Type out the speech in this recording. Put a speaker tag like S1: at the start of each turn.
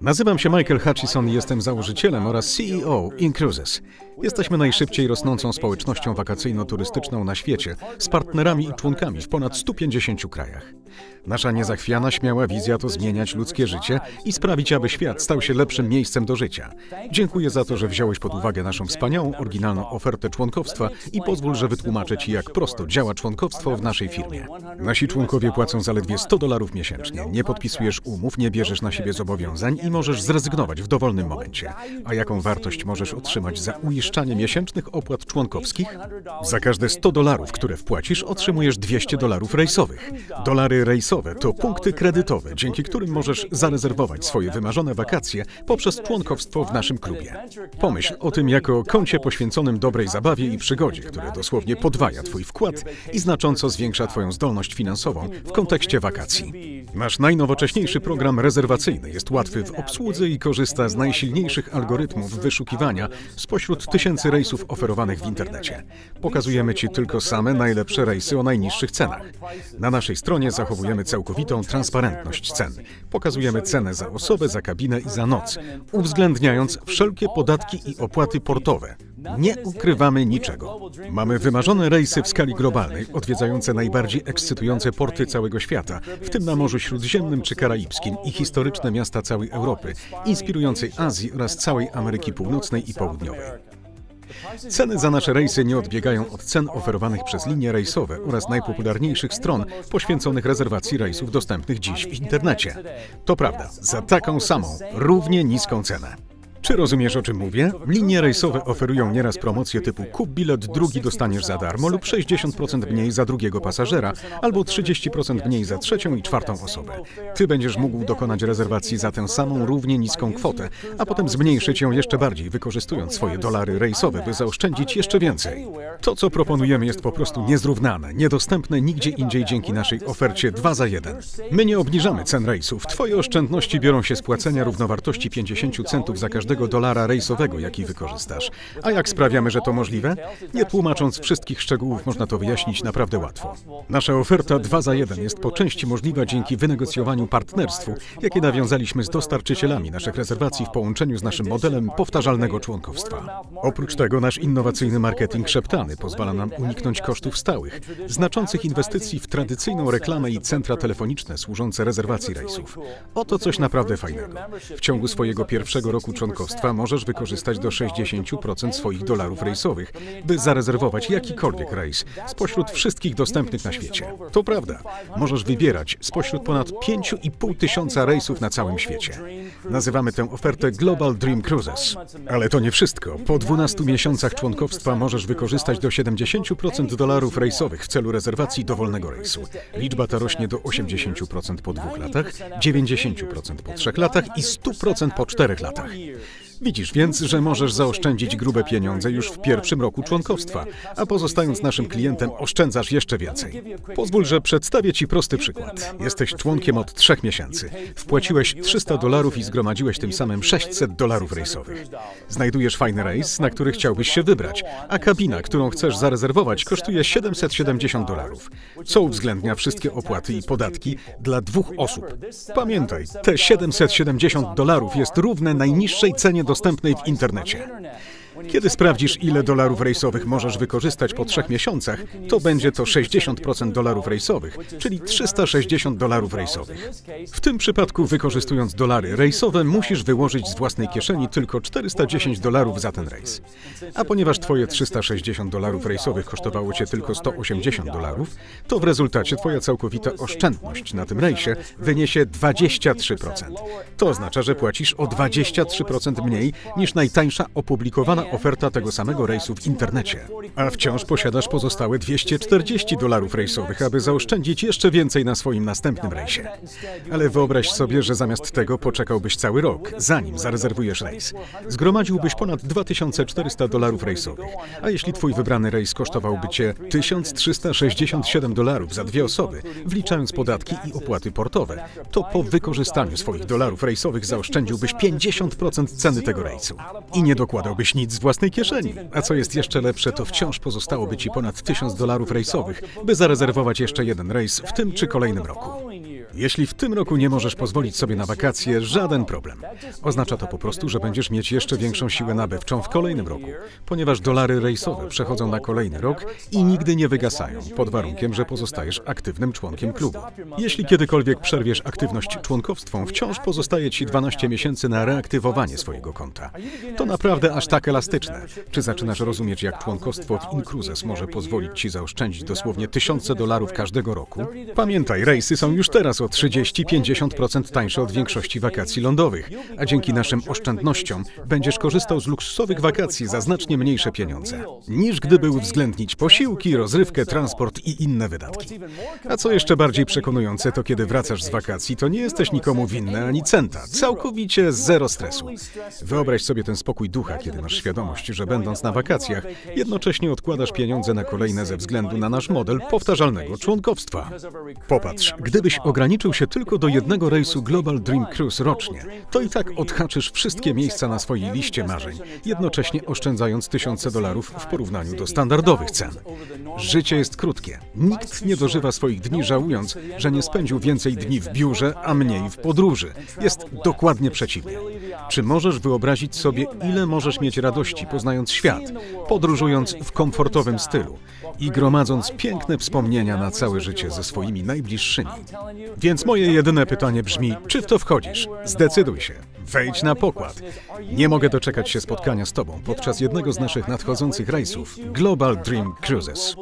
S1: Nazywam się Michael Hutchison i jestem założycielem oraz CEO Incruises. Jesteśmy najszybciej rosnącą społecznością wakacyjno-turystyczną na świecie, z partnerami i członkami w ponad 150 krajach. Nasza niezachwiana, śmiała wizja to zmieniać ludzkie życie i sprawić, aby świat stał się lepszym miejscem do życia. Dziękuję za to, że wziąłeś pod uwagę naszą wspaniałą, oryginalną ofertę członkowstwa i pozwól, że wytłumaczę Ci, jak prosto działa członkowstwo w naszej firmie. Nasi członkowie płacą zaledwie 100 dolarów miesięcznie. Nie podpisujesz umów, nie bierzesz na siebie zobowiązań i możesz zrezygnować w dowolnym momencie. A jaką wartość możesz otrzymać za uiszczanie miesięcznych opłat członkowskich? Za każde 100 dolarów, które wpłacisz, otrzymujesz 200 dolarów rejsowych. Dolary rejsowe to punkty kredytowe, dzięki którym możesz zarezerwować swoje wymarzone wakacje poprzez członkowstwo w naszym klubie. Pomyśl o tym jako koncie poświęconym dobrej zabawie i przygodzie, które dosłownie podwaja Twój wkład i znacząco zwiększa Twoją zdolność finansową w kontekście wakacji. Nasz najnowocześniejszy program rezerwacyjny jest łatwy w obsłudze i korzysta z najsilniejszych algorytmów wyszukiwania spośród tysięcy rejsów oferowanych w internecie. Pokazujemy Ci tylko same najlepsze rejsy o najniższych cenach. Na naszej stronie zachowujemy całkowitą transparentność cen. Pokazujemy cenę za osobę, za kabinę i za noc, uwzględniając wszelkie podatki i opłaty portowe. Nie ukrywamy niczego. Mamy wymarzone rejsy w skali globalnej, odwiedzające najbardziej ekscytujące porty całego świata, w tym na Morzu Śródziemnym czy Karaibskim i historyczne miasta całej Europy, inspirującej Azji oraz całej Ameryki Północnej i Południowej. Ceny za nasze rejsy nie odbiegają od cen oferowanych przez linie rejsowe oraz najpopularniejszych stron poświęconych rezerwacji rejsów dostępnych dziś w internecie. To prawda, za taką samą, równie niską cenę. Czy rozumiesz, o czym mówię? Linie rejsowe oferują nieraz promocje typu kup bilet, drugi dostaniesz za darmo lub 60% mniej za drugiego pasażera, albo 30% mniej za trzecią i czwartą osobę. Ty będziesz mógł dokonać rezerwacji za tę samą równie niską kwotę, a potem zmniejszyć ją jeszcze bardziej, wykorzystując swoje dolary rejsowe, by zaoszczędzić jeszcze więcej. To, co proponujemy, jest po prostu niezrównane, niedostępne nigdzie indziej dzięki naszej ofercie 2 za 1. My nie obniżamy cen rejsów. Twoje oszczędności biorą się z płacenia równowartości 50 centów za każdego dolara rejsowego, jaki wykorzystasz. A jak sprawiamy, że to możliwe? Nie tłumacząc wszystkich szczegółów, można to wyjaśnić naprawdę łatwo. Nasza oferta 2 za 1 jest po części możliwa dzięki wynegocjowaniu partnerstwu, jakie nawiązaliśmy z dostarczycielami naszych rezerwacji w połączeniu z naszym modelem powtarzalnego członkowstwa. Oprócz tego nasz innowacyjny marketing szeptany pozwala nam uniknąć kosztów stałych, znaczących inwestycji w tradycyjną reklamę i centra telefoniczne służące rezerwacji rejsów. Oto coś naprawdę fajnego. W ciągu swojego pierwszego roku członkowstwa możesz wykorzystać do 60% swoich dolarów rejsowych, by zarezerwować jakikolwiek rejs spośród wszystkich dostępnych na świecie. To prawda, możesz wybierać spośród ponad 5,5 tysiąca rejsów na całym świecie. Nazywamy tę ofertę Global Dream Cruises. Ale to nie wszystko. Po 12 miesiącach członkowstwa możesz wykorzystać do 70% dolarów rejsowych w celu rezerwacji dowolnego rejsu. Liczba ta rośnie do 80% po dwóch latach, 90% po trzech latach i 100% po czterech latach. Widzisz więc, że możesz zaoszczędzić grube pieniądze już w pierwszym roku członkowstwa, a pozostając naszym klientem oszczędzasz jeszcze więcej. Pozwól, że przedstawię Ci prosty przykład. Jesteś członkiem od trzech miesięcy. Wpłaciłeś 300 dolarów i zgromadziłeś tym samym 600 dolarów rejsowych. Znajdujesz fajny rejs, na który chciałbyś się wybrać, a kabina, którą chcesz zarezerwować, kosztuje 770 dolarów, co uwzględnia wszystkie opłaty i podatki dla dwóch osób. Pamiętaj, te 770 dolarów jest równe najniższej cenie dostępnej w internecie. Kiedy sprawdzisz, ile dolarów rejsowych możesz wykorzystać po trzech miesiącach, to będzie to 60% dolarów rejsowych, czyli 360 dolarów rejsowych. W tym przypadku, wykorzystując dolary rejsowe, musisz wyłożyć z własnej kieszeni tylko 410 dolarów za ten rejs. A ponieważ twoje 360 dolarów rejsowych kosztowało cię tylko 180 dolarów, to w rezultacie twoja całkowita oszczędność na tym rejsie wyniesie 23%. To oznacza, że płacisz o 23% mniej niż najtańsza opublikowana oferta tego samego rejsu w internecie. A wciąż posiadasz pozostałe 240 dolarów rejsowych, aby zaoszczędzić jeszcze więcej na swoim następnym rejsie. Ale wyobraź sobie, że zamiast tego poczekałbyś cały rok, zanim zarezerwujesz rejs. Zgromadziłbyś ponad 2400 dolarów rejsowych, a jeśli twój wybrany rejs kosztowałby cię 1367 dolarów za dwie osoby, wliczając podatki i opłaty portowe, to po wykorzystaniu swoich dolarów rejsowych zaoszczędziłbyś 50% ceny tego rejsu. I nie dokładałbyś nic własnej kieszeni. A co jest jeszcze lepsze, to wciąż pozostałoby ci ponad 1000 dolarów rejsowych, by zarezerwować jeszcze jeden rejs w tym czy kolejnym roku. Jeśli w tym roku nie możesz pozwolić sobie na wakacje, żaden problem. Oznacza to po prostu, że będziesz mieć jeszcze większą siłę nabywczą w kolejnym roku, ponieważ dolary rejsowe przechodzą na kolejny rok i nigdy nie wygasają, pod warunkiem, że pozostajesz aktywnym członkiem klubu. Jeśli kiedykolwiek przerwiesz aktywność członkowską, wciąż pozostaje ci 12 miesięcy na reaktywowanie swojego konta. To naprawdę aż tak elastyczne. Czy zaczynasz rozumieć, jak członkostwo w Incruises może pozwolić ci zaoszczędzić dosłownie tysiące dolarów każdego roku? Pamiętaj, rejsy są już teraz o 30-50% tańsze od większości wakacji lądowych, a dzięki naszym oszczędnościom będziesz korzystał z luksusowych wakacji za znacznie mniejsze pieniądze, niż gdyby uwzględnić posiłki, rozrywkę, transport i inne wydatki. A co jeszcze bardziej przekonujące, to kiedy wracasz z wakacji, to nie jesteś nikomu winny ani centa. Całkowicie zero stresu. Wyobraź sobie ten spokój ducha, kiedy masz świadomość, że będąc na wakacjach, jednocześnie odkładasz pieniądze na kolejne ze względu na nasz model powtarzalnego członkowstwa. Popatrz, gdybyś ograniczył się tylko do jednego rejsu Global Dream Cruise rocznie, to i tak odhaczysz wszystkie miejsca na swojej liście marzeń, jednocześnie oszczędzając tysiące dolarów w porównaniu do standardowych cen. Życie jest krótkie. Nikt nie dożywa swoich dni żałując, że nie spędził więcej dni w biurze, a mniej w podróży. Jest dokładnie przeciwnie. Czy możesz wyobrazić sobie, ile możesz mieć radości poznając świat, podróżując w komfortowym stylu i gromadząc piękne wspomnienia na całe życie ze swoimi najbliższymi? Więc moje jedyne pytanie brzmi, czy w to wchodzisz? Zdecyduj się. Wejdź na pokład. Nie mogę doczekać się spotkania z Tobą podczas jednego z naszych nadchodzących Cruises.
S2: Global Dream Cruises.